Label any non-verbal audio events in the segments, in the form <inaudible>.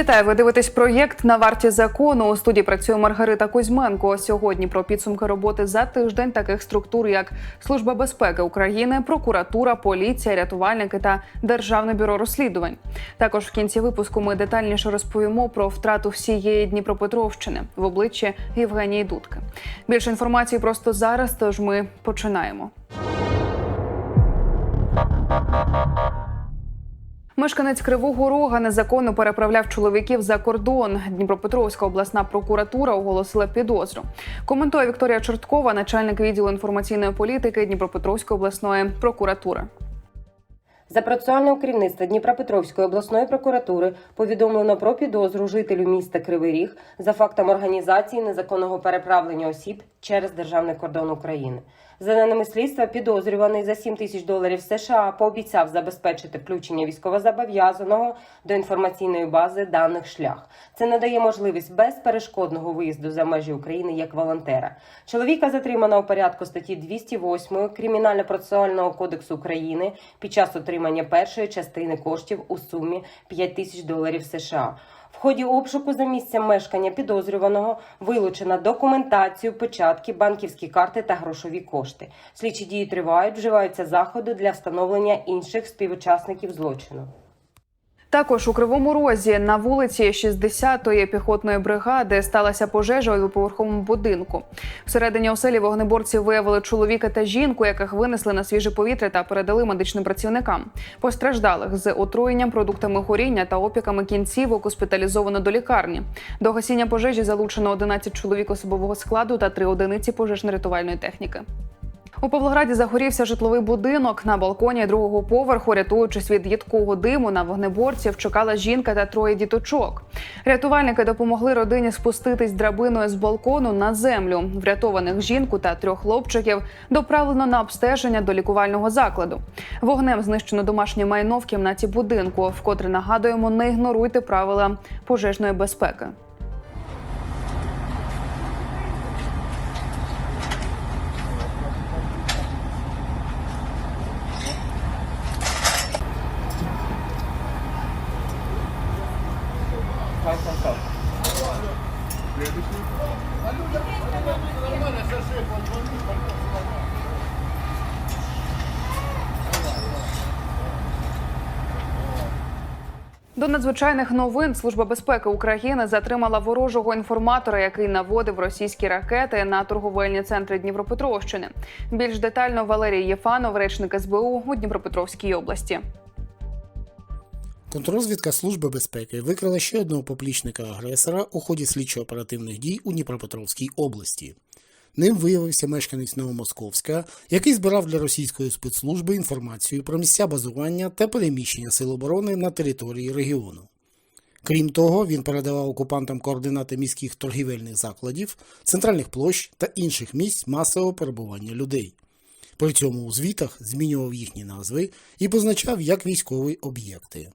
Вітаю! Ви дивитесь проєкт на варті закону. У студії працює Маргарита Кузьменко. Сьогодні про підсумки роботи за тиждень таких структур, як Служба безпеки України, прокуратура, поліція, рятувальники та Державне бюро розслідувань. Також в кінці випуску ми детальніше розповімо про втрату всієї Дніпропетровщини в обличчі Євгенії Дудки. Більше інформації просто зараз. Тож ми починаємо. Мешканець Кривого Рога незаконно переправляв чоловіків за кордон. Дніпропетровська обласна прокуратура оголосила підозру. Коментує Вікторія Чорткова, начальник відділу інформаційної політики Дніпропетровської обласної прокуратури. За процесуального керівництва Дніпропетровської обласної прокуратури повідомлено про підозру жителю міста Кривий Ріг за фактом організації незаконного переправлення осіб через державний кордон України. За даними слідства, підозрюваний за 7 тисяч доларів США пообіцяв забезпечити включення військовозобов'язаного до інформаційної бази даних шлях. Це надає можливість безперешкодного виїзду за межі України як волонтера. Чоловіка затримано у порядку статті 208 Кримінально-процесуального кодексу України під час отримання першої частини коштів у сумі 5 тисяч доларів США. В ході обшуку за місцем мешкання підозрюваного вилучена документацію, печатки, банківські карти та грошові кошти. Слідчі дії тривають, вживаються заходи для встановлення інших співучасників злочину. Також у Кривому Розі на вулиці 60-ї піхотної бригади сталася пожежа у двоповерховому будинку. Всередині оселі вогнеборці виявили чоловіка та жінку, яких винесли на свіже повітря та передали медичним працівникам. Постраждалих з отруєнням, продуктами горіння та опіками кінцівок госпіталізовано до лікарні. До гасіння пожежі залучено 11 чоловік особового складу та 3 одиниці пожежно-рятувальної техніки. У Павлограді загорівся житловий будинок на балконі другого поверху. Рятуючись від їдкого диму на вогнеборців, чекала жінка та троє діточок. Рятувальники допомогли родині спуститись драбиною з балкону на землю. Врятованих жінку та трьох хлопчиків доправлено на обстеження до лікувального закладу. Вогнем знищено домашнє майно в кімнаті будинку. Вкотре нагадуємо, не ігноруйте правила пожежної безпеки. До надзвичайних новин Служба безпеки України затримала ворожого інформатора, який наводив російські ракети на торговельні центри Дніпропетровщини. Більш детально Валерій Єфанов, речник СБУ у Дніпропетровській області. Контррозвідка Служби безпеки викрила ще одного поплічника агресора у ході слідчо-оперативних дій у Дніпропетровській області. Ним виявився мешканець Новомосковська, який збирав для російської спецслужби інформацію про місця базування та переміщення сил оборони на території регіону. Крім того, він передавав окупантам координати міських торгівельних закладів, центральних площ та інших місць масового перебування людей. При цьому у звітах змінював їхні назви і позначав як військові об'єкти.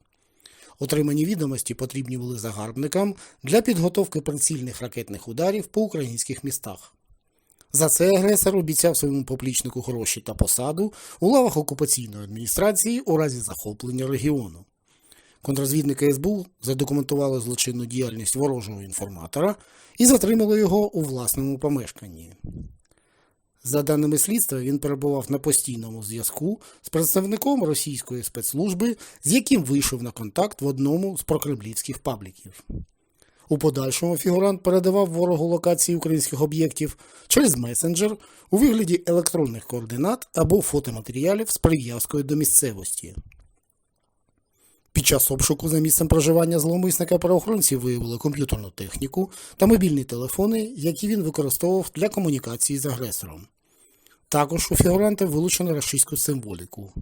Отримані відомості потрібні були загарбникам для підготовки прицільних ракетних ударів по українських містах. За це агресор обіцяв своєму поплічнику гроші та посаду у лавах окупаційної адміністрації у разі захоплення регіону. Контрозвідники СБУ задокументували злочинну діяльність ворожого інформатора і затримали його у власному помешканні. За даними слідства, він перебував на постійному зв'язку з представником російської спецслужби, з яким вийшов на контакт в одному з прокремлівських пабліків. У подальшому фігурант передавав ворогу локації українських об'єктів через месенджер у вигляді електронних координат або фотоматеріалів з прив'язкою до місцевості. Під час обшуку за місцем проживання зловмисника правоохоронці виявили комп'ютерну техніку та мобільні телефони, які він використовував для комунікації з агресором. Також у фігуранта вилучено рашистську символіку.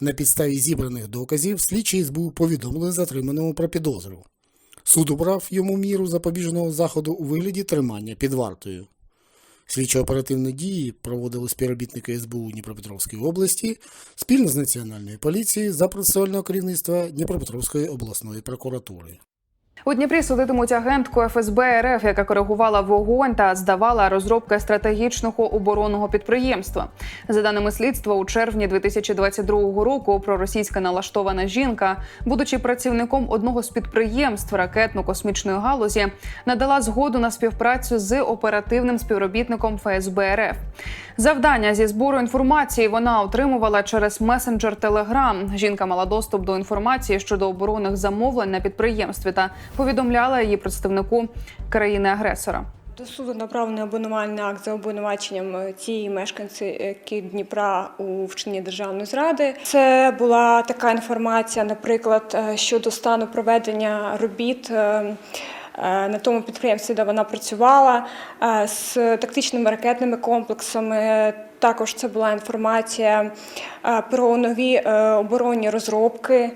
На підставі зібраних доказів слідчі СБУ повідомили затриманому про підозру. Суд обрав йому міру запобіжного заходу у вигляді тримання під вартою. Слідчо-оперативні дії проводили співробітники СБУ Дніпропетровської області спільно з Національною поліцією за процесуального керівництва Дніпропетровської обласної прокуратури. У Дніпрі судитимуть агентку ФСБ РФ, яка коригувала вогонь та здавала розробки стратегічного оборонного підприємства. За даними слідства, у червні 2022 року проросійська налаштована жінка, будучи працівником одного з підприємств ракетно-космічної галузі, надала згоду на співпрацю з оперативним співробітником ФСБ РФ. Завдання зі збору інформації вона отримувала через месенджер Telegram. Жінка мала доступ до інформації щодо оборонних замовлень на підприємстві та повідомляла її представнику країни-агресора. До суду направлений обвинувальний акт за обвинуваченням е, цієї мешканці Дніпра у вчиненні державної зради. Це була така інформація, наприклад, е, щодо стану проведення робіт. е, е, На тому підприємстві, де вона працювала, е, з тактичними ракетними комплексами. Також це була інформація е, про нові е, оборонні розробки.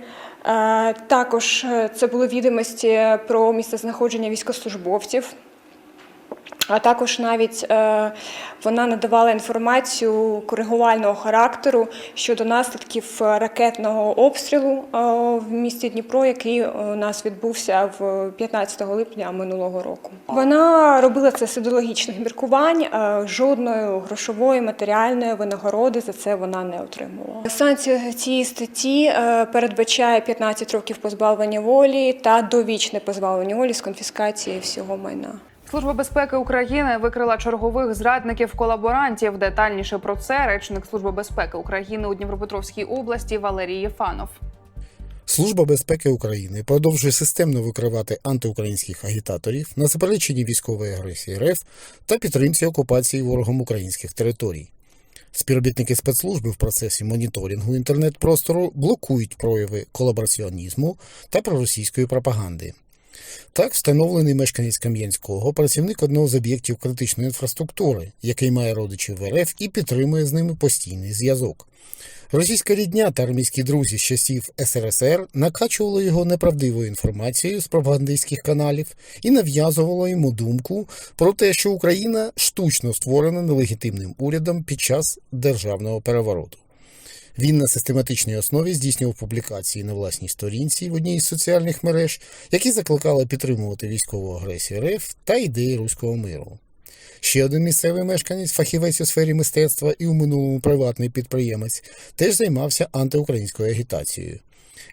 Е, Також е, це були відомості про місцезнаходження військовослужбовців. А також навіть е, вона надавала інформацію коригувального характеру щодо наслідків ракетного обстрілу е, в місті Дніпро, який у нас відбувся в 15 липня минулого року. Вона робила це з ідеологічних міркувань. е, жодної грошової матеріальної винагороди за це вона не отримувала. Санкція цієї статті е, передбачає 15 років позбавлення волі та довічне позбавлення волі з конфіскації всього майна. Служба безпеки України викрила чергових зрадників колаборантів. Детальніше про це речник Служби безпеки України у Дніпропетровській області Валерій Єфанов. Служба безпеки України продовжує системно викривати антиукраїнських агітаторів на запереченні військової агресії РФ та підтримці окупації ворогом українських територій. Співробітники спецслужби в процесі моніторингу інтернет-простору блокують прояви колабораціонізму та проросійської пропаганди. Так, встановлений мешканець Кам'янського, працівник одного з об'єктів критичної інфраструктури, який має родичів в РФ і підтримує з ними постійний зв'язок. Російська рідня та армійські друзі з часів СРСР накачували його неправдивою інформацією з пропагандистських каналів і нав'язувало йому думку про те, що Україна штучно створена нелегітимним урядом під час державного перевороту. Він на систематичній основі здійснював публікації на власній сторінці в одній із соціальних мереж, які закликали підтримувати військову агресію РФ та ідеї руського миру. Ще один місцевий мешканець, фахівець у сфері мистецтва і у минулому приватний підприємець, теж займався антиукраїнською агітацією.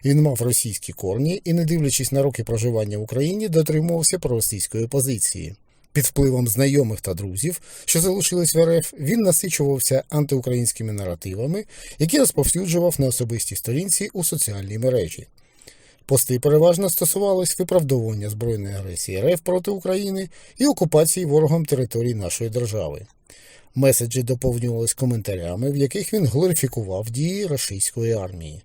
Він мав російські корні і, не дивлячись на роки проживання в Україні, дотримувався проросійської позиції. Під впливом знайомих та друзів, що залишились в РФ, він насичувався антиукраїнськими наративами, які розповсюджував на особистій сторінці у соціальній мережі. Пости переважно стосувались виправдовування збройної агресії РФ проти України і окупації ворогом територій нашої держави. Меседжі доповнювались коментарями, в яких він глорифікував дії російської армії.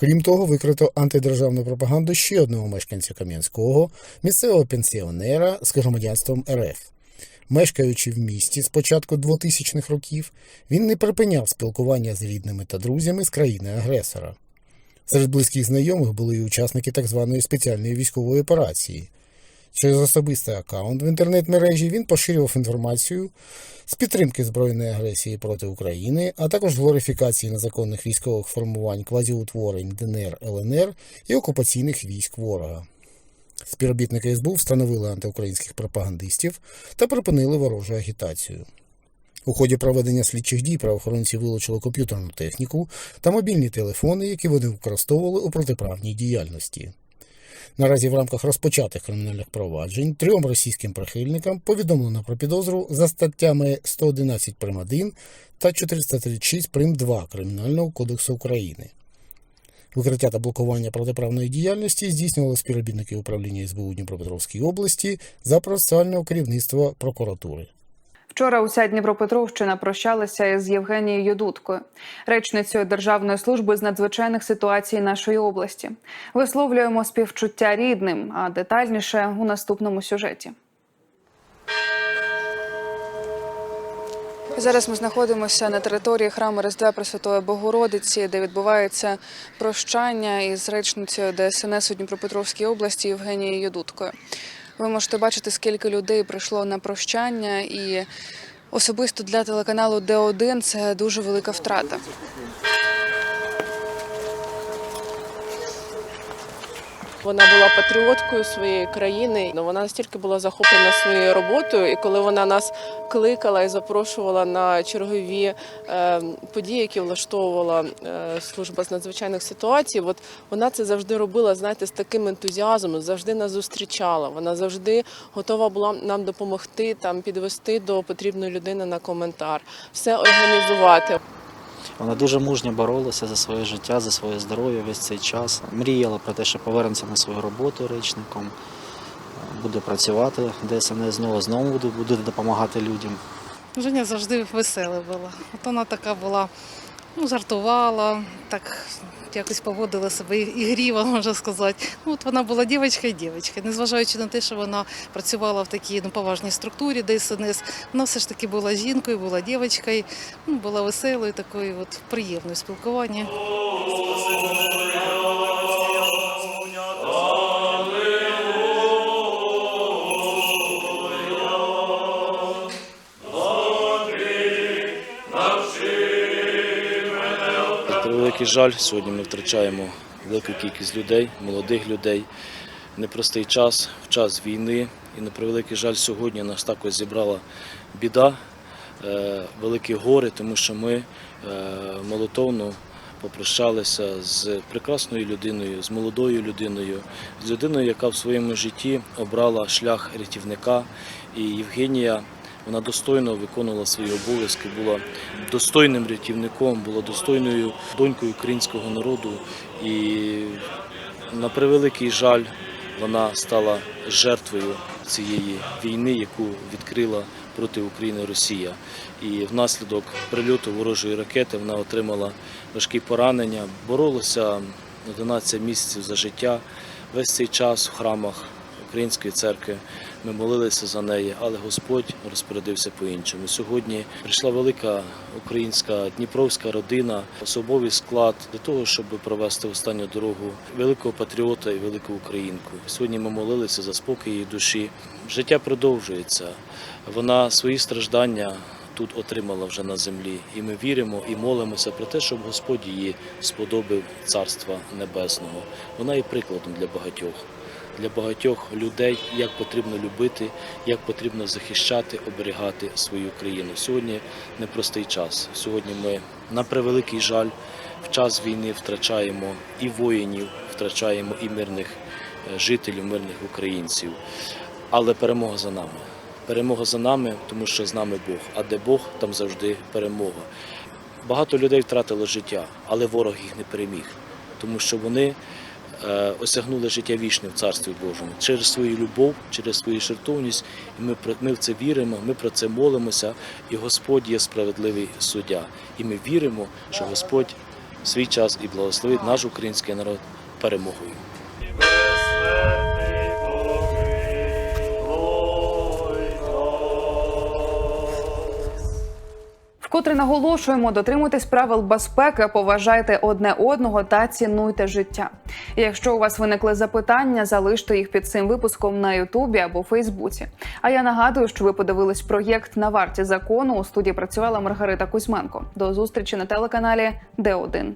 Крім того, викрито антидержавну пропаганду ще одного мешканця Кам'янського, місцевого пенсіонера з громадянством РФ. Мешкаючи в місті з початку 2000-х років, він не припиняв спілкування з рідними та друзями з країни-агресора. Серед близьких знайомих були і учасники так званої спеціальної військової операції. Через особистий аккаунт в інтернет-мережі він поширював інформацію з підтримки збройної агресії проти України, а також глорифікації незаконних військових формувань квазіутворень ДНР, ЛНР і окупаційних військ ворога. Співробітники СБУ встановили антиукраїнських пропагандистів та припинили ворожу агітацію. У ході проведення слідчих дій правоохоронці вилучили комп'ютерну техніку та мобільні телефони, які вони використовували у протиправній діяльності. Наразі в рамках розпочатих кримінальних проваджень трьом російським прихильникам повідомлено про підозру за статтями 111 прим. 1 та 436 прим. 2 Кримінального кодексу України. Викриття та блокування протиправної діяльності здійснювали співробітники управління СБУ Дніпропетровській області за процесуального керівництва прокуратури. Вчора уся Дніпропетровщина прощалася із Євгенією Дудкою, речницею Державної служби з надзвичайних ситуацій нашої області. Висловлюємо співчуття рідним, а детальніше у наступному сюжеті. Зараз ми знаходимося на території храму Різдва Пресвятої Богородиці, де відбувається прощання із речницею ДСНС у Дніпропетровській області Євгенією Дудкою. Ви можете бачити, скільки людей прийшло на прощання, і особисто для телеканалу Д1 це дуже велика втрата. Вона була патріоткою своєї країни. Вона настільки була захоплена своєю роботою, і коли вона нас кликала і запрошувала на чергові е, події, які влаштовувала е, служба з надзвичайних ситуацій, от вона це завжди робила, знаєте, з таким ентузіазмом, завжди нас зустрічала. Вона завжди готова була нам допомогти, там підвести до потрібної людини на коментар, все організувати. Вона дуже мужньо боролася за своє життя, за своє здоров'я весь цей час. Мріяла про те, що повернеться на свою роботу речником, буде працювати ДСНС знову, знову буде, буде допомагати людям. Женя завжди весела була. От вона така була, ну, жартувала, так якось поводила себе і гріва, <laughs> можна сказати. Ну, от вона була дівчинка і дівчинка. Незважаючи на те, що вона працювала в такій ну, поважній структурі ДСНС, вона все ж таки була жінкою, була дівчинкою, ну, була веселою, такою от приємною спілкування. Превеликий жаль, сьогодні ми втрачаємо велику кількість людей, молодих людей. Непростий час, в час війни. І на превеликий жаль, сьогодні нас також зібрала біда, е, великі гори, тому що ми е, молотовно попрощалися з прекрасною людиною, з молодою людиною, з людиною, яка в своєму житті обрала шлях рятівника. І Євгенія вона достойно виконувала свої обов'язки, була достойним рятівником, була достойною донькою українського народу. І на превеликий жаль, вона стала жертвою цієї війни, яку відкрила проти України Росія. І внаслідок прильоту ворожої ракети вона отримала важкі поранення, боролася 11 місяців за життя. Весь цей час в храмах Української церкви ми молилися за неї, але Господь розпорядився по-іншому. Сьогодні прийшла велика українська дніпровська родина, особовий склад для того, щоб провести останню дорогу великого патріота і велику українку. Сьогодні ми молилися за спокій її душі. Життя продовжується. Вона свої страждання. Тут отримала вже на землі, і ми віримо і молимося про те, щоб Господь її сподобив Царства Небесного. Вона є прикладом для багатьох для багатьох людей, як потрібно любити, як потрібно захищати, оберігати свою країну. Сьогодні непростий час. Сьогодні ми на превеликий жаль в час війни втрачаємо і воїнів, втрачаємо і мирних е, жителів, мирних українців. Але перемога за нами. Перемога за нами, тому що з нами Бог. А де Бог, там завжди перемога. Багато людей втратило життя, але ворог їх не переміг, тому що вони осягнули життя вічне в Царстві Божому через свою любов, через свою жертовність. І ми, ми в це віримо, ми про це молимося, і Господь є справедливий суддя. І ми віримо, що Господь в свій час і благословить наш український народ перемогою. Вкотре наголошуємо, дотримуйтесь правил безпеки, поважайте одне одного та цінуйте життя. Якщо у вас виникли запитання, залиште їх під цим випуском на Ютубі або Фейсбуці. А я нагадую, що ви подивились проєкт на варті закону. У студії працювала Маргарита Кузьменко. До зустрічі на телеканалі Д1.